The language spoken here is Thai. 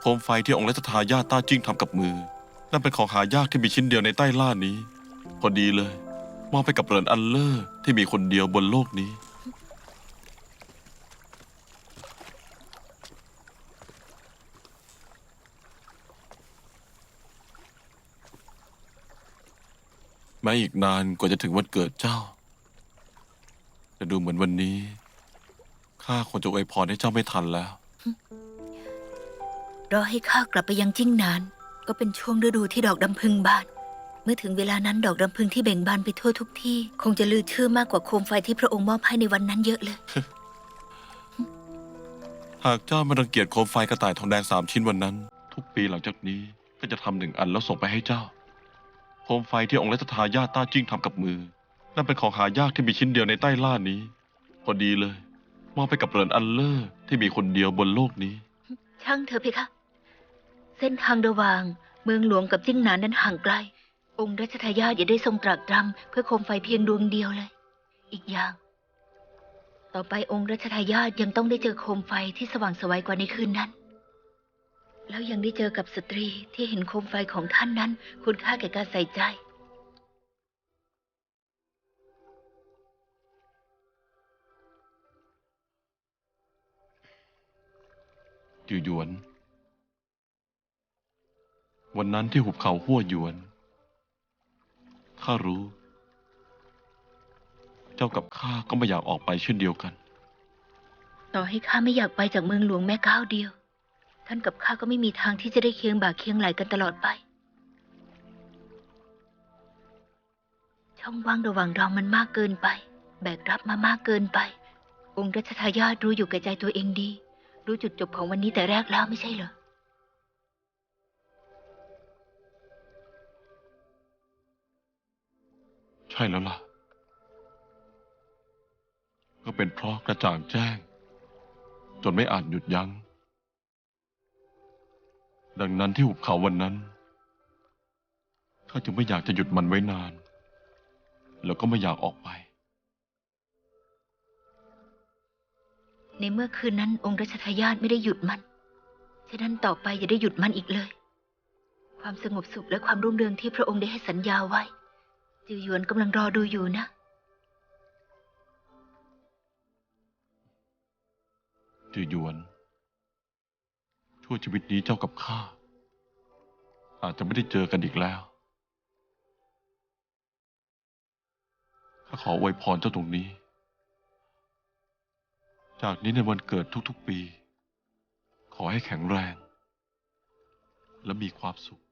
โคมไฟที่องค์รัชทายาทต้าจิ้งทำกับมือ นั่นเป็นของหายากที่มีชิ้นเดียวในใต้ล่านี้ พอดีเลย มอบไปกับเหรินอันเลอร์ที่มีคนเดียวบนโลกนี้ แม้อีกนานกว่าจะถึงวันเกิดเจ้า แต่ดูเหมือนวันนี้ ข้าคงจะอวยพรให้เจ้าไม่ทันแล้ว รอให้ข้ากลับไปยังจิ้งหนาน ก็เป็นช่วงฤดูที่ดอกดำพึงบาน เมื่อถึงเวลานั้นดอกดำพึงที่เบ่งบานไปทั่วทุกที่ คงจะลือชื่อมากกว่าโคมไฟที่พระองค์มอบให้ในวันนั้นเยอะเลย หากเจ้าไม่รังเกียจโคมไฟกระต่ายทองแดงสามชิ้นวันนั้น ทุกปีหลังจากนี้ก็จะทำหนึ่งอันแล้วส่งไปให้เจ้า โคมไฟที่องค์รัชทายาทต้าจิ้งทำกับมือ นั่นเป็นของหายากที่มีชิ้นเดียวในใต้ล่านี้ พอดีเลยมอบไปกับเหรินอันเลอร์ที่มีคนเดียวบนโลกนี้ ช่างเถอะเพคะ เส้นทางระหว่างเมืองหลวงกับจิ้งหนานนั้นห่างไกล องค์รัชทายาทอย่าได้ทรงตรากตรำเพื่อโคมไฟเพียงดวงเดียวเลย อีกอย่าง ต่อไปองค์รัชทายาทยังต้องได้เจอโคมไฟที่สว่างไสวัยกว่าในคืนนั้น แล้วยังได้เจอกับสตรีที่เห็นโคมไฟของท่านนั้นคุณค่าแก่การใส่ใจจือหยวน วันนั้นที่หุบเขาหัวหยวน ข้ารู้ เจ้ากับข้าก็ไม่อยากออกไปเช่นเดียวกัน ต่อให้ข้าไม่อยากไปจากเมืองหลวงแม้ก้าวเดียว ท่านกับข้าก็ไม่มีทางที่จะได้เคียงบ่าเคียงไหลกันตลอดไป ช่องว่างระหว่างเรามันมากเกินไป แบกรับมามากเกินไป องค์รัชทายาทรู้อยู่แก่ใจตัวเองดี รู้จุดจบของวันนี้แต่แรกแล้วไม่ใช่เหรอ ช่แล้วล่ะ ก็เป็นเพราะกระจ่างแจ้ง จนไม่อาจหยุดยัง้ง ดังนั้นที่หุบเขาวันนั้นข้าจึงไม่อยากจะหยุดมันไว้นาน แล้วก็ไม่อยากออกไป ในเมื่อคืนนั้น องค์รัชทายาทไม่ได้หยุดมัน ฉะนั้นต่อไปอย่าได้หยุดมันอีกเลย ความสงบสุขและความรุ่งเรืองที่พระองค์ได้ให้สัญญาไว้ จือหยวนกำลังรอดูอยู่นะ จือหยวน ชั่วชีวิตนี้เจ้ากับข้า อาจจะไม่ได้เจอกันอีกแล้วข้าขออวยพรเจ้าตรงนี้ จากนี้ในวันเกิดทุกๆปี ขอให้แข็งแรง และมีความสุข